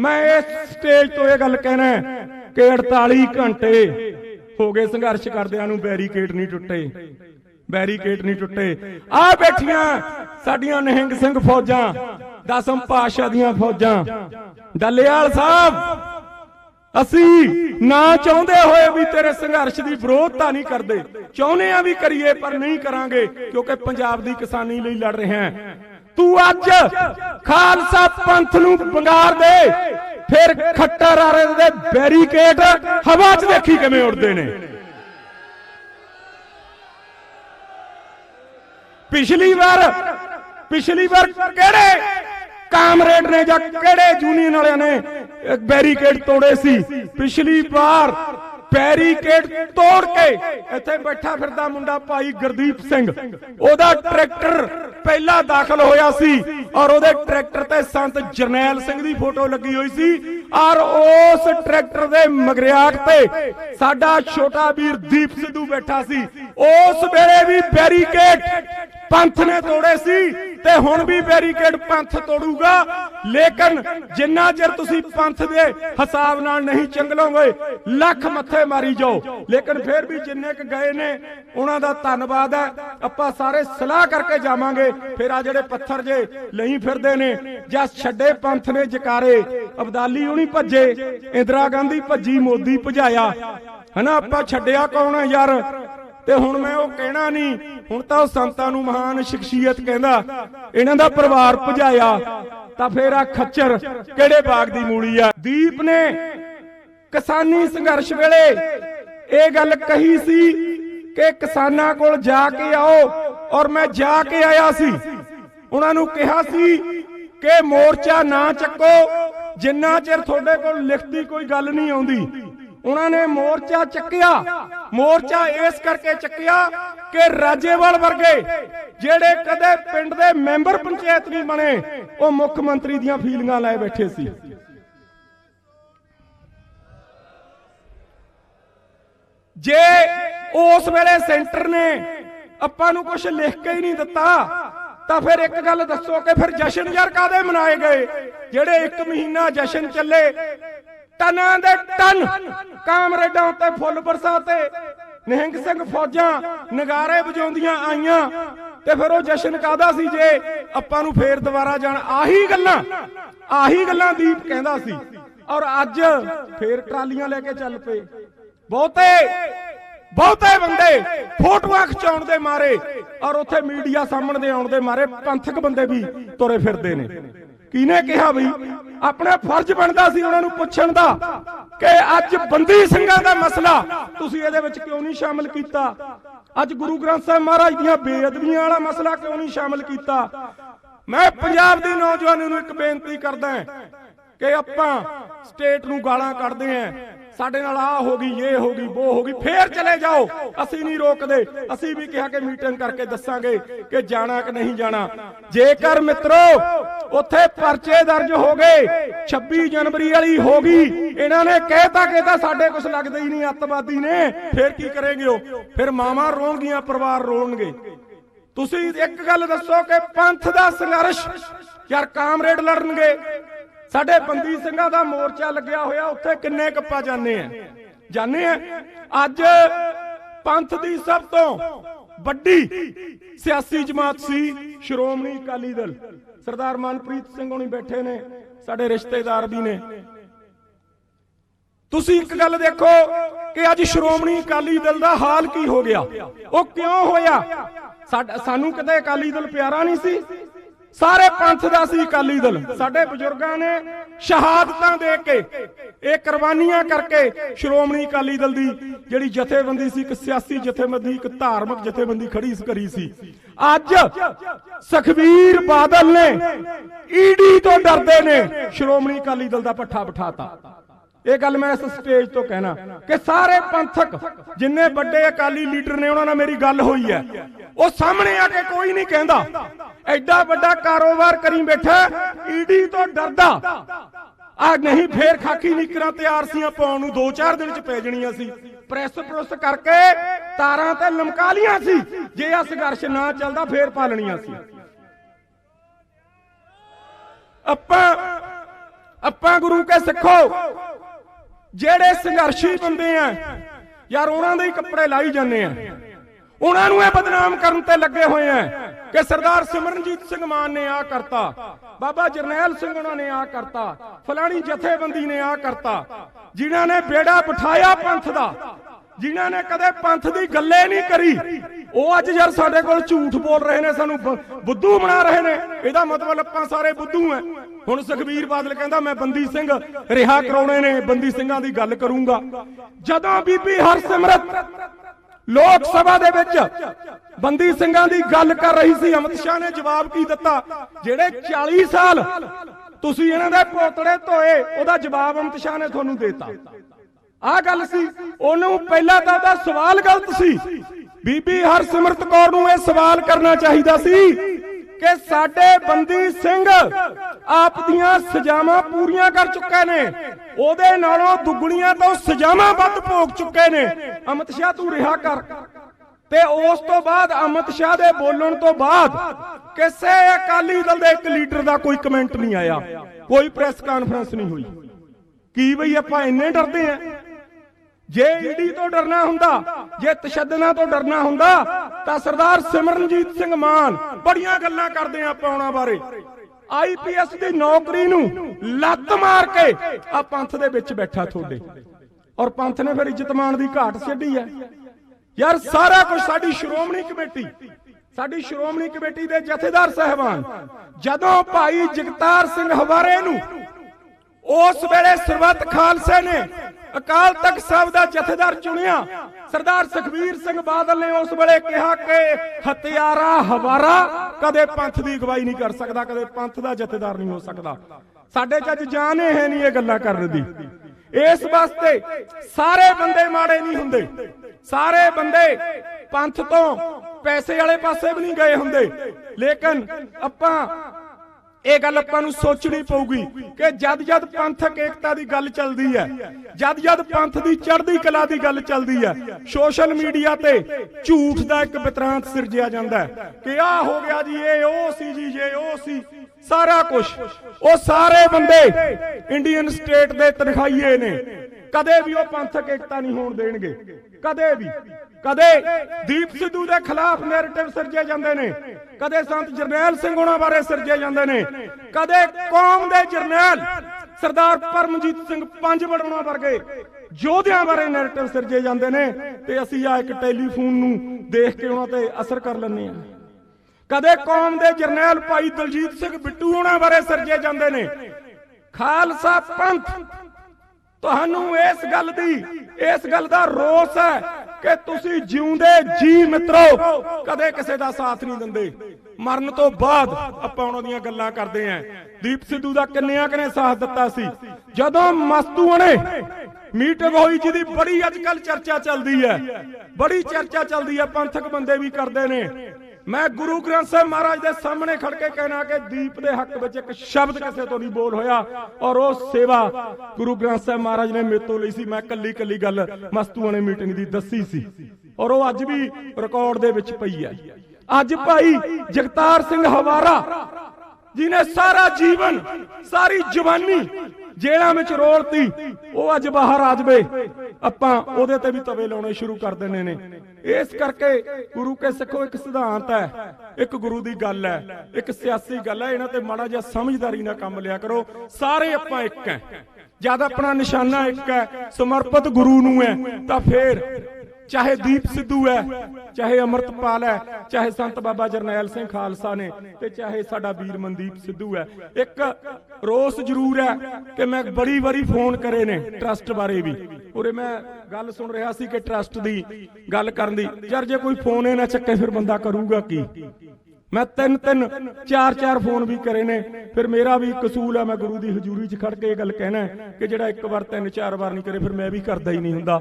ਮੈਂ ਇਸ ਸਟੇਜ ਤੋਂ ਇਹ ਗੱਲ ਕਹਿਣਾ ਕਿ 48 ਘੰਟੇ ਹੋ ਗਏ ਸੰਘਰਸ਼ ਕਰਦਿਆਂ ਨੂੰ ਬੈਰੀਕੇਡ ਨਹੀਂ ਟੁੱਟੇ। ਬੈਰੀਕੇਡ ਨਹੀਂ ਟੁੱਟੇ। ਆ ਬੈਠੀਆਂ ਸਾਡੀਆਂ ਨਿਹੰਗ ਸਿੰਘ ਫੌਜਾਂ, ਦਸਮ ਪਾਤਸ਼ਾਹ ਦੀਆਂ ਫੌਜਾਂ। ਡੱਲੇਵਾਲ ਸਾਹਿਬ, ਅਸੀਂ ਨਾ ਚਾਹੁੰਦੇ ਹੋਏ ਵੀ ਤੇਰੇ ਸੰਘਰਸ਼ ਦੀ ਵਿਰੋਧਤਾ ਨਹੀਂ ਕਰਦੇ। ਚਾਹੁੰਦੇ ਆ ਵੀ ਕਰੀਏ, ਪਰ ਨਹੀਂ ਕਰਾਂਗੇ, ਕਿਉਂਕਿ ਪੰਜਾਬ ਦੀ ਕਿਸਾਨੀ ਲਈ ਲੜ ਰਹੇ ਹਾਂ। ਤੂੰ ਅੱਜ ਖਾਲਸਾ ਪੰਥ ਨੂੰ ਬੰਗਾਰ ਦੇ, ਫਿਰ ਖੱਟਰ ਆਰੇ ਦੇ ਬੈਰੀਕੇਡ ਹਵਾ 'ਚ ਦੇਖੀ ਕਿਵੇਂ ਉੜਦੇ ਨੇ। ਪਿਛਲੀ ਵਾਰ ਪਿਛਲੀ ਵਾਰ ਕਿਹੜੇ ਕਾਮਰੇਡ ਨੇ ਜਾਂ ਕਿਹੜੇ ਯੂਨੀਅਨ ਵਾਲਿਆਂ ਨੇ ਬੈਰੀਕੇਡ ਤੋੜੇ ਸੀ? ਪਿਛਲੀ ਵਾਰ ਬੈਰੀਕੇਡ ਤੋੜ ਕੇ ਇੱਥੇ ਬੈਠਾ ਫਿਰਦਾ ਮੁੰਡਾ ਭਾਈ ਗੁਰਦੀਪ ਸਿੰਘ। ਉਹਦਾ ਟਰੈਕਟਰ ਪਹਿਲਾਂ ਦਾਖਲ ਹੋਇਆ ਸੀ ਔਰ ਉਹਦੇ ਟਰੈਕਟਰ ਤੇ ਸੰਤ ਜਰਨੈਲ ਸਿੰਘ ਦੀ ਫੋਟੋ ਲੱਗੀ ਹੋਈ ਸੀ। ਔਰ ਉਸ ਟਰੈਕਟਰ ਦੇ ਮਗਰਿਆਕ ਤੇ ਸਾਡਾ ਛੋਟਾ ਵੀਰ ਦੀਪ ਸਿੱਧੂ ਬੈਠਾ ਸੀ। ਉਸ ਵੇਲੇ ਵੀ ਬੈਰੀਕੇਡ ਪੰਥ ਨੇ ਤੋੜੇ ਸੀ ਤੇ ਹੁਣ ਵੀ ਬੈਰੀਕੇਡ ਪੰਥ ਤੋੜੂਗਾ। ਲੇਕਿਨ ਜਿੰਨਾ ਚਿਰ ਤੁਸੀਂ ਪੰਥ ਦੇ ਹਿਸਾਬ ਨਾਲ ਨਹੀਂ ਚੰਗਲੋਗੇ, ਲੱਖ ਮੱਥੇ ਮਾਰੀ ਜਾਓ। ਲੇਕਿਨ ਫਿਰ ਵੀ ਜਿੰਨੇ ਕ ਗਏ ਨੇ, ਉਹਨਾਂ ਦਾ ਧੰਨਵਾਦ ਹੈ। ਆਪਾਂ ਸਾਰੇ ਸਲਾਹ ਕਰਕੇ ਜਾਵਾਂਗੇ। ਫਿਰ ਆ ਜਿਹੜੇ ਪੱਥਰ ਜੇ ਲਈ ਫਿਰਦੇ ਨੇ, ਜਾਂ ਛੱਡੇ ਪੰਥ ਨੇ ਜਕਾਰੇ ਅਬਦਾਲੀ ਹੁਣੀ ਭੱਜੇ। ਇੰਦਰਾ ਗਾਂਧੀ ਭੱਜੀ, ਮੋਦੀ ਭਜਾਇਆ। ਹਨਾ, ਆਪਾਂ ਛੱਡਿਆ ਕੌਣ ਹੈ ਯਾਰ? ਤੇ ਹੁਣ ਮੈਂ ਉਹ ਕਹਿਣਾ ਨਹੀਂ, ਹੁਣ ਤਾਂ ਉਹ ਸੰਤਾਂ ਨੂੰ ਮਹਾਨ ਸ਼ਖਸੀਅਤ ਕਹਿੰਦਾ, ਇਹਨਾਂ ਦਾ ਪਰਿਵਾਰ ਭਜਾਇਆ, ਤਾਂ ਫੇਰ ਆ ਖੱਚਰ ਕਿਹੜੇ ਬਾਗ ਦੀ ਮੂਲੀ ਆ? ਦੀਪ ਨੇ ਕਿਸਾਨੀ ਸੰਘਰਸ਼ ਵੇਲੇ ਇਹ ਗੱਲ ਕਹੀ ਸੀ ਕਿ ਕਿਸਾਨਾਂ ਕੋਲ ਜਾ ਕੇ ਆਓ, ਔਰ ਮੈਂ ਜਾ ਕੇ ਆਇਆ ਸੀ। ਉਹਨਾਂ ਨੂੰ ਕਿਹਾ ਸੀ ਕਿ ਮੋਰਚਾ ਨਾ ਚੱਕੋ ਜਿੰਨਾ ਚਿਰ ਤੁਹਾਡੇ ਕੋਲ ਲਿਖਤੀ ਕੋਈ ਗੱਲ ਨਹੀਂ ਆਉਂਦੀ, ਉਹਨਾਂ ਨੇ ਮੋਰਚਾ ਚੱਕਿਆ। ਮੋਰਚਾ ਇਸ ਕਰਕੇ ਚੱਕਿਆ ਕਿ ਰਾਜੇਵਾਲ ਵਰਗੇ ਜਿਹੜੇ ਕਦੇ ਪਿੰਡ ਦੇ ਮੈਂਬਰ ਪੰਚਾਇਤ ਨਹੀਂ ਬਣੇ, ਉਹ ਮੁੱਖ ਮੰਤਰੀ ਦੀਆਂ ਫੀਲਿੰਗਾਂ ਲੈ ਬੈਠੇ ਸੀ। ਜੇ ਉਸ ਵੇਲੇ ਸੈਂਟਰ ਨੇ ਆਪਾਂ ਨੂੰ ਕੁਝ ਲਿਖ ਕੇ ਹੀ ਨਹੀਂ ਦਿੱਤਾ ਤਾਂ ਫਿਰ ਇੱਕ ਗੱਲ ਦੱਸੋ ਕਿ ਫਿਰ ਜਸ਼ਨ ਯਾਰ ਕਾਦੇ ਮਨਾਏ ਗਏ? ਜਿਹੜੇ ਇੱਕ ਮਹੀਨਾ ਜਸ਼ਨ ਚੱਲੇ ਟਨਾਂ ਦੇ ਟਨ ਕਾਮਰੇਡਾਂ ਉੱਤੇ ਫੁੱਲ ਬਰਸਾਤੇ, ਨਿਹੰਗ ਸਿੰਘ ਫੌਜਾਂ ਨਗਾਰੇ ਵਜਾਉਂਦੀਆਂ ਆਈਆਂ, ਤੇ ਫਿਰ ਉਹ ਜਸ਼ਨ ਕਾਦਾ ਸੀ ਜੇ ਆਪਾਂ ਨੂੰ ਫੇਰ ਦੁਬਾਰਾ ਜਾਣ? ਆਹੀ ਗੱਲਾਂ ਆਹੀ ਗੱਲਾਂ ਦੀਪ ਕਹਿੰਦਾ ਸੀ। ਔਰ ਅੱਜ ਫੇਰ ਟਰਾਲੀਆਂ ਲੈ ਕੇ ਚੱਲ ਪਏ। ਬਹੁਤੇ ਬਹੁਤੇ ਬੰਦੇ ਫੋਟੋਆਂ ਖਿਚਾਉਣ ਦੇ ਮਾਰੇ। ਔਰ ਉੱਥੇ ਮੀਡੀਆ ਸਾਹਮਣੇ ਦੇ ਆਉਣ ਦੇ ਮਾਰੇ ਪੰਥਕ ਬੰਦੇ ਵੀ ਤੁਰੇ ਫਿਰਦੇ ਨੇ। ਕਿਹਨੇ ਕਿਹਾ ਬਈ ਆਪਣਾ ਫਰਜ਼ ਬਣਦਾ ਸੀ ਉਹਨਾਂ ਨੂੰ ਪੁੱਛਣ ਦਾ ਕਿ ਅੱਜ ਬੰਦੀ ਸਿੰਘਾਂ ਦਾ ਮਸਲਾ ਤੁਸੀਂ ਇਹਦੇ ਵਿੱਚ ਕਿਉਂ ਨਹੀਂ ਸ਼ਾਮਲ ਕੀਤਾ? ਅੱਜ ਗੁਰੂ ਗ੍ਰੰਥ ਸਾਹਿਬ ਮਹਾਰਾਜ ਦੀਆਂ ਬੇਅਦਬੀਆਂ ਵਾਲਾ ਮਸਲਾ ਕਿਉਂ ਨਹੀਂ ਸ਼ਾਮਲ ਕੀਤਾ? ਮੈਂ ਪੰਜਾਬ ਦੀ ਨੌਜਵਾਨੀ ਨੂੰ ਇੱਕ ਬੇਨਤੀ ਕਰਦਾ ਕਿ ਆਪਾਂ ਸਟੇਟ ਨੂੰ ਗਾਲਾਂ ਕੱਢਦੇ ਆਂ ਸਾਡੇ ਨਾਲ ਆ ਹੋ ਗਈ, ਇਹ ਹੋ ਗਈ, ਉਹ ਹੋ ਗਈ, ਫੇਰ ਚਲੇ ਜਾਓ। ਅਸੀਂ ਨਹੀਂ ਰੋਕਦੇ। ਅਸੀਂ ਵੀ ਕਿਹਾ ਕਿ ਮੀਟਿੰਗ ਕਰਕੇ ਦੱਸਾਂਗੇ ਕਿ ਜਾਣਾ ਕਿ ਨਹੀਂ ਜਾਣਾ। ਜੇਕਰ ਮਿੱਤਰੋ, ਉੱਥੇ ਪਰਚੇ ਦਰਜ ਹੋ ਗਏ 26 ਜਨਵਰੀ ਵਾਲੀ ਹੋ ਗਈ। ਇਹਨਾਂ ਨੇ ਕਹਿਤਾ ਕਿ ਤਾਂ ਸਾਡੇ ਕੁਝ ਲੱਗਦਾ ਹੀ ਨਹੀਂ, ਅੱਤਵਾਦੀ ਨੇ। ਫੇਰ ਕੀ ਕਰੇਗੇ ਉਹ? ਫਿਰ ਮਾਵਾਂ ਰੋਣਗੀਆਂ, ਪਰਿਵਾਰ ਰੋਣਗੇ। ਤੁਸੀਂ ਇੱਕ ਗੱਲ ਦੱਸੋ ਕਿ ਪੰਥ ਦਾ ਸੰਘਰਸ਼ ਯਾਰ ਕਾਮਰੇਡ ਲੜਨਗੇ। ਸਾਡੇ ਬੰਦੀ ਸਿੰਘਾਂ ਦਾ ਮੋਰਚਾ ਲੱਗਿਆ ਹੋਇਆ, ਉੱਥੇ ਕਿੰਨੇ ਕੱਪਾ ਜਾਂਦੇ ਆ? ਜਾਂਦੇ ਆ? ਅੱਜ ਪੰਥ ਦੀ ਸਭ ਤੋਂ ਵੱਡੀ ਸਿਆਸੀ ਜਮਾਤ ਸੀ ਸ਼੍ਰੋਮਣੀ ਅਕਾਲੀ ਦਲ। ਸਰਦਾਰ ਮਨਪ੍ਰੀਤ ਸਿੰਘ ਹੁਣੀ ਬੈਠੇ ਨੇ, ਸਾਡੇ ਰਿਸ਼ਤੇਦਾਰ ਵੀ ਨੇ। ਤੁਸੀਂ ਇੱਕ ਗੱਲ ਦੇਖੋ ਕਿ ਅੱਜ ਸ਼੍ਰੋਮਣੀ ਅਕਾਲੀ ਦਲ ਦਾ ਹਾਲ ਕੀ ਹੋ ਗਿਆ? ਉਹ ਕਿਉਂ ਹੋਇਆ? ਸਾਡਾ ਸਾਨੂੰ ਕਦੇ ਅਕਾਲੀ ਦਲ ਪਿਆਰਾ ਨਹੀਂ ਸੀ? ਸਾਰੇ ਪੰਥ ਦਾ ਸੀ ਅਕਾਲੀ ਦਲ। ਸਾਡੇ ਬਜ਼ੁਰਗਾਂ ਨੇ ਸ਼ਹਾਦਤਾਂ ਦੇ ਕੇ ਇਹ ਕੁਰਬਾਨੀਆਂ ਕਰਕੇ ਸ਼੍ਰੋਮਣੀ ਅਕਾਲੀ ਦਲ ਦੀ ਜਿਹੜੀ ਜਥੇਬੰਦੀ ਸੀ, ਇੱਕ ਸਿਆਸੀ ਜਥੇਬੰਦੀ, ਇੱਕ ਧਾਰਮਿਕ ਜਥੇਬੰਦੀ ਖੜੀ ਕਰੀ ਸੀ। ਅੱਜ ਸੁਖਬੀਰ ਬਾਦਲ ਨੇ ਈਡੀ ਤੋਂ ਡਰਦੇ ਨੇ ਸ਼੍ਰੋਮਣੀ ਅਕਾਲੀ ਦਲ ਦਾ ਪੱਠਾ ਬਿਠਾਤਾ। ਇਹ ਗੱਲ ਮੈਂ ਇਸ ਸਟੇਜ ਤੋਂ ਕਹਿਣਾ ਕਿ ਸਾਰੇ ਪੰਥਕ, ਜਿੰਨੇ ਵੱਡੇ ਅਕਾਲੀ ਲੀਡਰ ਨੇ, ਉਹਨਾਂ ਨਾਲ ਮੇਰੀ ਗੱਲ ਹੋਈ ਹੈ। ਉਹ ਸਾਹਮਣੇ ਆ ਕੇ ਕੋਈ ਨਹੀਂ ਕਹਿੰਦਾ, ਐਡਾ ਵੱਡਾ ਕਾਰੋਬਾਰ ਕਰੀ ਬੈਠਾ, ਈਡੀ ਤੋਂ ਡਰਦਾ। ਆ ਨਹੀਂ, ਫੇਰ ਖਾਕੀ ਨਿਕਰਾਂ ਤਿਆਰ ਸੀਆਂ ਪਾਉਣ ਨੂੰ 2-4 ਦਿਨ ਚ ਪੈ ਜਣੀਆਂ ਸੀ। ਪ੍ਰੈਸ ਪ੍ਰੈਸ ਕਰਕੇ ਤਾਰਾਂ ਤੇ ਲਮਕਾ ਲੀਆਂ ਸੀ। ਜੇ ਆ ਸੰਘਰਸ਼ ਨਾ ਚੱਲਦਾ, ਫੇਰ ਪਾਲਣੀਆਂ ਸੀ। ਆਪਾਂ ਆਪਾਂ ਗੁਰੂ ਕੇ ਸਿੱਖੋ। ਜਿਹੜੇ ਸੰਘਰਸ਼ੀ ਬੰਦੇ ਆ, ਯਾਰ ਉਹਨਾਂ ਦੇ ਹੀ ਕੱਪੜੇ ਲਾਈ ਜਾਂਦੇ ਆ। ਉਹਨਾਂ ਨੂੰ ਇਹ ਬਦਨਾਮ ਕਰਨ ਤੇ ਲੱਗੇ ਹੋਏ ਆ ਕਿ ਸਰਦਾਰ ਸਿਮਰਨਜੀਤ ਸਿੰਘ ਮਾਨ ਨੇ ਆ ਕਰਤਾ, ਬਾਬਾ ਜਰਨੈਲ ਸਿੰਘ ਉਹਨਾਂ ਨੇ ਆ ਕਰਤਾ, ਫਲਾਣੀ ਜਥੇਬੰਦੀ ਨੇ ਆ ਕਰਤਾ, ਜਿਨ੍ਹਾਂ ਨੇ ਬੇੜਾ ਬਿਠਾਇਆ ਪੰਥ ਦਾ, ਜਿਨ੍ਹਾਂ ਨੇ ਕਦੇ ਪੰਥ ਦੀ ਗੱਲੇ ਨਹੀਂ ਕਰੀ। ਉਹ ਅੱਜ ਯਾਰ ਸਾਡੇ ਕੋਲ ਝੂਠ ਬੋਲ ਰਹੇ ਨੇ, ਸਾਨੂੰ ਬੁੱਧੂ ਬਣਾ ਰਹੇ ਨੇ। ਇਹਦਾ ਮਤਲਬ ਆਪਾਂ ਸਾਰੇ ਬੁੱਧੂ ਐ ਹੁਣ ਸੁਖਬੀਰ ਬਾਦਲ ਕਹਿੰਦਾ, ਮੈਂ ਬੰਦੀ ਸਿੰਘ, ਰਿਹਾ ਕਰਾਉਣੇ ਨੇ, ਬੰਦੀ ਸਿੰਘਾਂ ਦੀ ਗੱਲ ਕਰੂੰਗਾ। ਜਦੋਂ ਬੀਬੀ ਹਰਸਿਮਰਤ ਲੋਕ ਸਭਾ ਦੇ ਵਿੱਚ ਬੰਦੀ ਸਿੰਘਾਂ ਦੀ ਗੱਲ ਕਰ ਰਹੀ ਸੀ, ਅਮਿਤ ਸ਼ਾਹ ਨੇ ਜਵਾਬ ਕੀ ਦਿੱਤਾ? ਜਿਹੜੇ 40 ਸਾਲ ਤੁਸੀਂ ਇਹਨਾਂ ਦੇ ਪੋਤੜੇ ਧੋਏ, ਉਹਦਾ ਜਵਾਬ ਅਮਿਤ ਸ਼ਾਹ ਨੇ ਤੁਹਾਨੂੰ ਦੇਤਾ। ਆਹ ਗੱਲ ਸੀ। ਉਹਨੂੰ ਪਹਿਲਾਂ ਤਾਂ ਉਹਦਾ ਸਵਾਲ ਗਲਤ ਸੀ। ਬੀਬੀ ਹਰਸਿਮਰਤ ਕੌਰ ਨੂੰ ਇਹ ਸਵਾਲ ਕਰਨਾ ਚਾਹੀਦਾ ਸੀ ਕਿ ਸਾਡੇ ਬੰਦੀ ਸਿੰਘ ਆਪ ਦੀਆਂ ਸਜ਼ਾਵਾਂ ਪੂਰੀਆਂ ਕਰ ਚੁੱਕੇ ਨੇ। ਉਹਦੇ ਨਾਲੋਂ ਦੁੱਗਣੀਆਂ ਤੋਂ ਸਜ਼ਾਵਾਂ ਵੱਧ ਭੋਗ ਚੁੱਕੇ ਨੇ। ਅਮਿਤ ਸ਼ਾਹ, ਤੂੰ ਰਿਹਾ ਕਰ। ਤੇ ਉਸ ਤੋਂ ਬਾਅਦ ਅਮਿਤ ਸ਼ਾਹ ਦੇ ਬੋਲਣ ਤੋਂ ਬਾਅਦ ਕਿਸੇ ਅਕਾਲੀ ਦਲ ਦੇ ਇੱਕ ਲੀਡਰ ਦਾ ਕੋਈ ਕਮੈਂਟ ਨਹੀਂ ਆਇਆ। ਕੋਈ ਪ੍ਰੈਸ ਕਾਨਫਰੰਸ ਨਹੀਂ ਹੋਈ। ਕੀ ਬਈ ਆਪਾਂ ਇੰਨੇ ਡਰਦੇ ਆ? ਜੇ ਈਡੀ ਤੋਂ ਡਰਨਾ ਹੁੰਦਾ, ਜੇ ਤਸ਼ੱਦਦਾਂ ਤੋਂ ਡਰਨਾ ਹੁੰਦਾ, ਤਾਂ ਸਰਦਾਰ ਸਿਮਰਨਜੀਤ ਸਿੰਘ ਮਾਨ ਬੜੀਆਂ ਗੱਲਾਂ ਕਰਦੇ ਆ ਆਪਾਂ ਬਾਰੇ। ਆਈਪੀਐਸ ਦੀ ਨੌਕਰੀ ਨੂੰ ਲੱਤ ਮਾਰ ਕੇ ਆ ਪੰਥ ਦੇ ਵਿੱਚ ਬੈਠਾ ਤੁਹਾਡੇ। ਔਰ ਪੰਥ ਨੇ ਫਿਰ ਇੱਜ਼ਤ ਮਾਨ ਦੀ ਘਾਟ ਛੱਡੀ ਹੈ। ਯਾਰ ਸਾਰਾ ਕੁਝ ਸਾਡੀ ਸ਼੍ਰੋਮਣੀ ਕਮੇਟੀ, ਸਾਡੀ ਸ਼੍ਰੋਮਣੀ ਕਮੇਟੀ ਦੇ ਜਥੇਦਾਰ ਸਹਿਬਾਨ, ਜਦੋਂ ਭਾਈ ਜਗਤਾਰ ਸਿੰਘ ਹਵਾਰੇ ਨੂੰ ਉਸ ਵੇਲੇ ਸਰਬੱਤ ਖਾਲਸੇ ਨੇ ਅਕਾਲ ਤਖਤ ਸਾਹਿਬ ਦਾ ਜਥੇਦਾਰ ਚੁਣਿਆ। ਸਰਦਾਰ ਸੁਖਬੀਰ ਸਿੰਘ ਬਾਦਲ ਨੇ ਉਸ ਵੇਲੇ ਕਿਹਾ ਕਿ ਹਤਿਆਰਾ ਹਵਾਰਾ ਕਦੇ ਪੰਥ ਦੀ ਅਗਵਾਈ ਨਹੀਂ ਕਰ ਸਕਦਾ, ਕਦੇ ਪੰਥ ਦਾ ਜਥੇਦਾਰ ਨਹੀਂ ਹੋ ਸਕਦਾ। ਸਾਡੇ ਚ ਅੱਜ ਜਾਨ ਇਹ ਨਹੀਂ ਇਹ ਗੱਲਾਂ ਕਰਨ ਦੀ। ਇਸ ਵਾਸਤੇ ਸਾਰੇ ਬੰਦੇ ਮਾੜੇ ਨਹੀਂ ਹੁੰਦੇ। ਸਾਰੇ ਬੰਦੇ ਪੰਥ ਤੋਂ ਪੈਸੇ ਵਾਲੇ ਪਾਸੇ ਵੀ ਨਹੀਂ ਗਏ ਹੁੰਦੇ। ਲੇਕਿਨ ਆਪਾਂ ਇਹ ਗੱਲ ਆਪਾਂ ਨੂੰ ਸੋਚਣੀ ਪਊਗੀ ਕਿ ਜਦ ਜਦ ਪੰਥਕ ਏਕਤਾ ਦੀ ਗੱਲ ਚੱਲਦੀ ਹੈ, ਜਦ ਜਦ ਪੰਥ ਦੀ ਚੜ੍ਹਦੀ ਕਲਾ ਦੀ ਗੱਲ ਚੱਲਦੀ ਹੈ, ਸੋਸ਼ਲ ਮੀਡੀਆ ਤੇ ਝੂਠ ਦਾ ਇੱਕ ਬਿਤਰਾਂਤ ਸਿਰਜਿਆ ਜਾਂਦਾ ਹੈ ਕਿ ਆਹ ਹੋ ਗਿਆ ਜੀ, ਇਹ ਉਹ ਸੀ ਜੀ ਇਹ ਉਹ ਸੀ, ਸਾਰਾ ਕੁਝ ਉਹ ਸਾਰੇ ਬੰਦੇ ਇੰਡੀਅਨ ਸਟੇਟ ਦੇ ਤਨਖਾਈਏ ਨੇ। ਕਦੇ ਵੀ ਉਹ ਪੰਥਕ ਏਕਤਾ ਨਹੀਂ ਹੋਣ ਦੇਣਗੇ। ਕਦੇ ਵੀ। ਕਦੇ ਦੀਪ ਸਿੱਧੂ ਦੇ ਖਿਲਾਫ ਨੈਰੇਟਿਵ ਸਿਰਜੇ ਜਾਂਦੇ ਨੇ। ਕਦੇ ਸੰਤ ਜਰਨੈਲ ਸਿੰਘ ਉਹਨਾਂ ਬਾਰੇ ਸਿਰਜੇ ਜਾਂਦੇ ਨੇ। ਕਦੇ ਕੌਮ ਦੇ ਜਰਨੈਲ ਸਰਦਾਰ ਪਰਮਜੀਤ ਸਿੰਘ ਪੰਜ ਬੜਾਉਣਾ ਵਰਗੇ ਯੋਧਿਆਂ ਬਾਰੇ ਨੈਰੇਟਿਵ ਸਿਰਜੇ ਜਾਂਦੇ ਨੇ ਤੇ ਅਸੀਂ ਆ ਇੱਕ ਟੈਲੀਫੋਨ ਨੂੰ ਦੇਖ ਕੇ ਉਹਨਾਂ ਤੇ ਅਸਰ ਕਰ ਲੈਂਦੇ ਆ ਕਦੇ ਕੌਮ ਦੇ ਜਰਨੈਲ ਭਾਈ ਦਲਜੀਤ ਸਿੰਘ ਬਿੱਟੂ ਉਹਨਾਂ ਬਾਰੇ ਸਿਰਜੇ ਜਾਂਦੇ ਨੇ। ਖਾਲਸਾ ਪੰਥ ਤੁਹਾਨੂੰ ਇਸ ਗੱਲ ਦੀ, ਇਸ ਗੱਲ ਦਾ ਰੋਸ ਹੈ ਕਿ ਤੁਸੀਂ ਜਿਉਂਦੇ ਜੀ ਮਿੱਤਰੋ, ਕਦੇ ਕਿਸੇ ਦਾ ਸਾਥ ਨਹੀਂ ਦਿੰਦੇ। ਮਰਨ ਤੋਂ ਬਾਅਦ ਆਪਾਂ ਉਹਨਾਂ ਦੀਆਂ ਗੱਲਾਂ ਕਰਦੇ ਆਂ ਦੀਪ ਸਿੱਧੂ ਦਾ ਕਿੰਨਿਆਂ ਕਨੇ ਸਾਥ ਦਿੱਤਾ ਸੀ? ਜਦੋਂ ਮਸਤੂਆਂ ਨੇ ਮੀਟਿੰਗ ਹੋਈ ਜਿਹਦੀ ਬੜੀ ਅੱਜ ਕੱਲ ਚਰਚਾ ਚੱਲਦੀ ਹੈ। ਬੜੀ ਚਰਚਾ ਚੱਲਦੀ ਹੈ, ਪੰਥਕ ਬੰਦੇ ਵੀ ਕਰਦੇ ਨੇ। ਮੈਂ ਗੁਰੂ ਗ੍ਰੰਥ ਸਾਹਿਬ ਮਹਾਰਾਜ ਦੇ ਸਾਹਮਣੇ ਖੜ ਕੇ ਕਹਿਣਾ ਕਿ ਦੀਪ ਦੇ ਹੱਕ ਵਿੱਚ ਇੱਕ ਸ਼ਬਦ ਕਿਸੇ ਤੋਂ ਨਹੀਂ ਬੋਲ ਹੋਇਆ ਔਰ ਉਹ ਸੇਵਾ ਗੁਰੂ ਗ੍ਰੰਥ ਸਾਹਿਬ ਮਹਾਰਾਜ ਨੇ ਮੇਰੇ ਤੋਂ ਲਈ ਸੀ। ਮੈਂ ਕੱਲੀ ਕੱਲੀ ਗੱਲ ਮਸਤੂਆਂ ਨੇ ਮੀਟਿੰਗ ਦੀ ਦੱਸੀ ਸੀ ਔਰ ਉਹ ਅੱਜ ਵੀ ਰਿਕਾਰਡ ਦੇ ਵਿੱਚ ਪਈ ਹੈ। ਅੱਜ ਭਾਈ ਜਗਤਾਰ ਸਿੰਘ ਹਵਾਰਾ ਜਿਨੇ ਸਾਰਾ ਜੀਵਨ, ਸਾਰੀ ਜਵਾਨੀ ਜੇਲ੍ਹਾਂ ਵਿੱਚ ਰੋਲਤੀ, ਉਹ ਅੱਜ ਬਾਹਰ ਆ ਜਵੇ। ਆਪਾਂ ਉਹਦੇ ਤੇ ਵੀ ਤਵੇ ਲਾਉਣੇ ਸ਼ੁਰੂ ਕਰ ਦਿੰਨੇ ਨੇ। ਇਸ ਕਰਕੇ ਗੁਰੂ ਕੇ ਸਿੱਖੋ ਇੱਕ ਸਿਧਾਂਤ ਹੈ, ਇੱਕ ਗੁਰੂ ਦੀ ਗੱਲ ਹੈ, ਇੱਕ ਸਿਆਸੀ ਗੱਲ ਹੈ, ਇਹਨਾਂ ਤੇ ਮਾੜਾ ਜਿਹਾ ਸਮਝਦਾਰੀ ਨਾਲ ਕੰਮ ਲਿਆ ਕਰੋ। ਸਾਰੇ ਆਪਾਂ ਇੱਕ ਹੈ। ਜਦ ਆਪਣਾ ਨਿਸ਼ਾਨਾ ਇੱਕ ਹੈ, ਸਮਰਪਿਤ ਗੁਰੂ ਨੂੰ ਹੈ, ਤਾਂ ਫੇਰ ਚਾਹੇ ਦੀਪ ਸਿੱਧੂ ਹੈ, ਚਾਹੇ ਅਮਰਤਪਾਲ ਹੈ, ਚਾਹੇ ਸੰਤ ਬਾਬਾ ਜਰਨੈਲ ਸਿੰਘ ਖਾਲਸਾ ਨੇ ਤੇ ਚਾਹੇ ਸਾਡਾ ਵੀਰ ਮਨਦੀਪ ਸਿੱਧੂ ਹੈ। ਇੱਕ ਰੋਸ ਜ਼ਰੂਰ ਹੈ ਕਿ ਮੈਂ ਬੜੀ ਵਾਰੀ ਫੋਨ ਕਰੇ ਨੇ ਟਰਸਟ ਬਾਰੇ ਵੀ। ਉਰੇ ਮੈਂ ਗੱਲ ਸੁਣ ਰਿਹਾ ਸੀ ਕਿ ਟਰਸਟ ਦੀ ਗੱਲ ਕਰਨ ਦੀ। ਯਾਰ ਜੇ ਕੋਈ ਫੋਨ ਹੀ ਨਾ ਚੱਕੇ, ਫਿਰ ਬੰਦਾ ਕਰੂਗਾ ਕੀ? ਮੈਂ ਤਿੰਨ ਤਿੰਨ, ਚਾਰ ਚਾਰ ਫੋਨ ਵੀ ਕਰੇ ਨੇ। ਫਿਰ ਮੇਰਾ ਵੀ ਕਸੂਲ ਹੈ, ਮੈਂ ਗੁਰੂ ਦੀ ਹਜ਼ੂਰੀ 'ਚ ਖੜ ਕੇ ਇਹ ਗੱਲ ਕਹਿਣਾ ਕਿ ਜਿਹੜਾ ਇੱਕ ਵਾਰ, ਤਿੰਨ ਚਾਰ ਵਾਰ ਨਹੀਂ ਕਰੇ, ਫਿਰ ਮੈਂ ਵੀ ਕਰਦਾ ਹੀ ਨਹੀਂ ਹੁੰਦਾ।